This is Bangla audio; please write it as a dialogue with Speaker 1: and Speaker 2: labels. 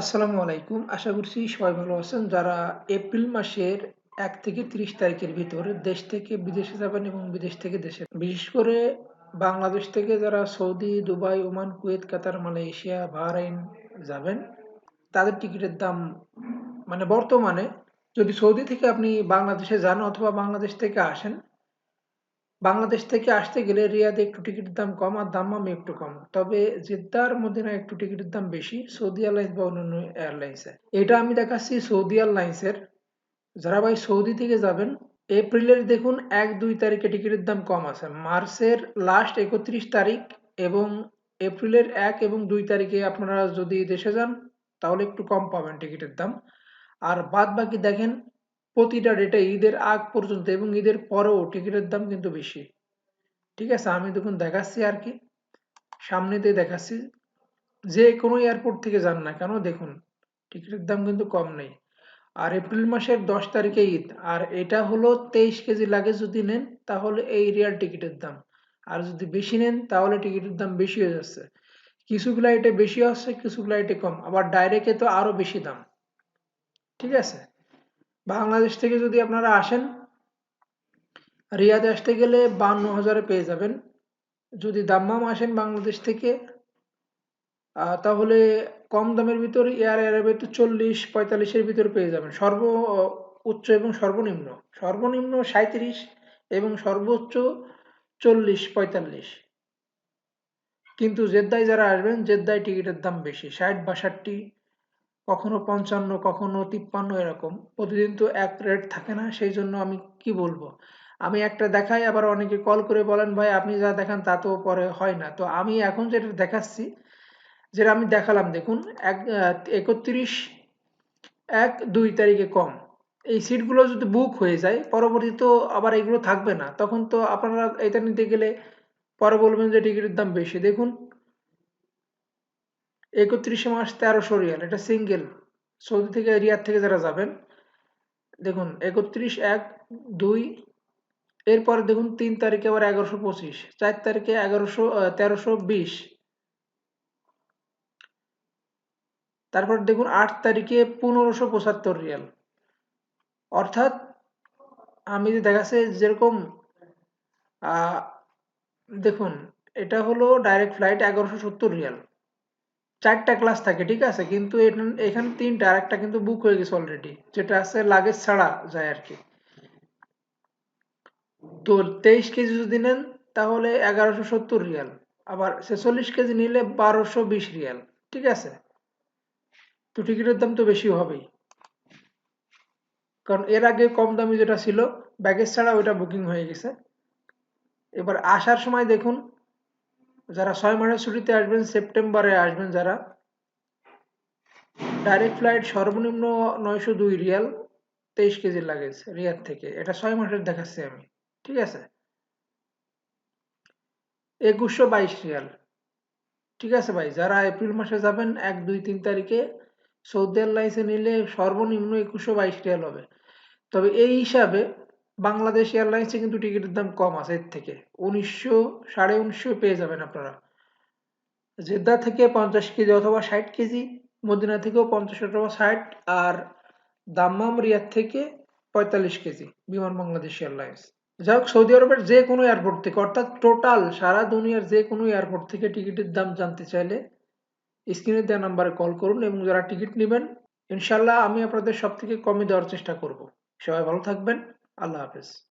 Speaker 1: আসসালামু আলাইকুম। আশা করছি সবাই ভালো আছেন। যারা এপ্রিল মাসের এক থেকে ত্রিশ তারিখের ভিতর দেশ থেকে বিদেশে যাবেন এবং বিদেশ থেকে দেশে বিশেষ করে বাংলাদেশ থেকে যারা Saudi, Dubai, Oman, Kuwait, Qatar, Malaysia, Bahrain যাবেন, তাদের টিকিটের দাম মানে বর্তমানে যদি সৌদি থেকে আপনি বাংলাদেশে যান অথবা বাংলাদেশ থেকে আসেন বাংলাদেশ থেকে আসতে গেলে রিয়াদে একটু টিকিটের দাম কম আর দাম্মামে একটু কম। তবে জেদ্দার মদিনা একটু টিকিটের দাম বেশি, সৌদি এয়ারলাইন্স বা অন্যান্য এয়ারলাইন্সে। এটা আমি দেখাচ্ছি সৌদি এয়ারলাইন্সের। যারা ভাই সৌদি থেকে যাবেন, এপ্রিলের দেখুন এক, দুই তারিখে টিকিটের দাম কম আছে। মার্চের লাস্ট একত্রিশ তারিখ এবং এপ্রিলের এক এবং দুই তারিখে আপনারা যদি দেশে যান, তাহলে একটু কম পাবেন টিকিটের দাম। আর বাদ বাকি দেখেন প্রতিটা ডেটে ঈদের আগ পর্যন্ত এবং ঈদের পরেও টিকিটের দাম কিন্তু বেশি। ঠিক আছে, আমি দেখুন দেখাচ্ছি আর কি। সামনেতে দেখাচ্ছি। যে কোনো এয়ারপোর্ট থেকে যান না কেন, দেখুন, টিকিটের দাম কিন্তু কম নেই। আর এপ্রিল মাসের দশ তারিখে ঈদ, আর এটা হলো তেইশ কেজি লাগে যদি নেন, তাহলে এই রিয়াল টিকিটের দাম। আর যদি বেশি নেন, তাহলে টিকিটের দাম বেশি হয়ে যাচ্ছে। কিছু ফ্লাইটে বেশি আসছে কিছু ফ্লাইটে কম, আবার ডাইরেক্টে তো আরও বেশি দাম। ঠিক আছে? বাংলাদেশ থেকে যদি আপনারা আসেন, রিয়াদে আসতে গেলে বান্ন হাজারে পেয়ে যাবেন। যদি দাম্মাম আসেন বাংলাদেশ থেকে তাহলে কম দামের ভিতর এয়ার এয়ারওয়ে তো চল্লিশ, পঁয়তাল্লিশের ভিতর পেয়ে যাবেন। সর্ব উচ্চ এবং সর্বনিম্ন। সর্বনিম্ন সাঁত্রিশ এবং সর্বোচ্চ চল্লিশ, পঁয়তাল্লিশ। কিন্তু জেদ্দায় যারা আসবেন, জেদ্দায় টিকিটের দাম বেশি, ষাট, বাষট্টি কখনো পঞ্চান্ন, কখনো তিপ্পান্ন এরকম। প্রতিদিন তো এক রেট থাকে না, সেই জন্য আমি কি বলব? আমি একটা দেখাই, আবার অনেকে কল করে বলেন, ভাই, আপনি যা দেখান তা তো পরে হয় না। তো আমি এখন যেটা দেখাচ্ছি, যেটা আমি দেখালাম, দেখুন, এক একত্রিশ এক দুই তারিখে কম। এই সিটগুলো যদি বুক হয়ে যায় পরবর্তী তো আবার এগুলো থাকবে না। তখন তো আপনারা এটা নিতে গেলে পরে বলবেন যে টিকিটের দাম বেশি। দেখুন একত্রিশে মাস তেরোশো রিয়াল। এটা সিঙ্গেল। সৌদি থেকে রিয়াদ থেকে যারা যাবেন, দেখুন, একত্রিশ, এক, দুই, এরপর দেখুন, তিন তারিখে আবার এগারোশো পঁচিশ, চার তারিখে এগারোশো তেরোশো বিশ। তারপর দেখুন, আট তারিখে পনেরোশো পঁচাত্তর রিয়াল। অর্থাৎ, আমি যে দেখাচ্ছে, যেরকম দেখুন, এটা হলো ডাইরেক্ট ফ্লাইট এগারোশো সত্তর রিয়াল। চারটা ক্লাস থাকে, ঠিক আছে? কিন্তু এখানে তিনটা আর একটা কিন্তু বুক হয়ে গেছে অলরেডি যেটা আছে লাগেজ ছাড়া যায় আর কি তো তেইশ কেজি যদি নেন, তাহলে এগারোশো সত্তর রিয়াল। আবার ছেচল্লিশ কেজি নিলে বারোশো বিশ রিয়াল, ঠিক আছে? তো টিকিটের দাম তো বেশি হবেই। কারণ এর আগে কম দামি যেটা ছিল ব্যাগেজ ছাড়া ওইটা বুকিং হয়ে গেছে। এবার আসার সময় দেখুন যারা ছয় মাসের ছুটিতে আসবেন, সেপ্টেম্বরে আসবেন যারা। ডাইরেক্ট ফ্লাইট সর্বনিম্ন নয়শো দুই রিয়াল, তেইশ কেজির লাগেজ রিয়াদ থেকে। এটা ছয় মাসের দেখাচ্ছি আমি, ঠিক আছে? একুশশো বাইশ রিয়াল, ঠিক আছে ভাই? যারা এপ্রিল মাসে যাবেন, এক, দুই, তিন তারিখে সৌদি এয়ারলাইন্সে নিলে সর্বনিম্ন একুশশো বাইশ রিয়াল হবে। তবে এই হিসাবে বাংলাদেশ এয়ারলাইন্সে কিন্তু টিকিটের দাম কম আছে এর থেকে। উনিশশো, সাড়ে উনিশশো পেয়ে যাবেন আপনারা। জেদ্দা থেকে পঞ্চাশ কেজি অথবা ষাট কেজি, মদিনা থেকেও পঞ্চাশ অথবা ষাট, আর দাম্মাম রিয়াদ থেকে পঁয়তাল্লিশ কেজি বিমান বাংলাদেশ এয়ারলাইন্স। যাই হোক, সৌদি আরবের যে কোনো এয়ারপোর্ট থেকে, অর্থাৎ টোটাল সারা দুনিয়ার যে কোনো এয়ারপোর্ট থেকে টিকিটের দাম জানতে চাইলে স্ক্রিনে দেওয়া নাম্বারে কল করুন এবং যারা টিকিট নেবেন ইনশাল্লাহ আমি আপনাদের সব থেকে কমে দেওয়ার চেষ্টা করব। সবাই ভালো থাকবেন। palavras.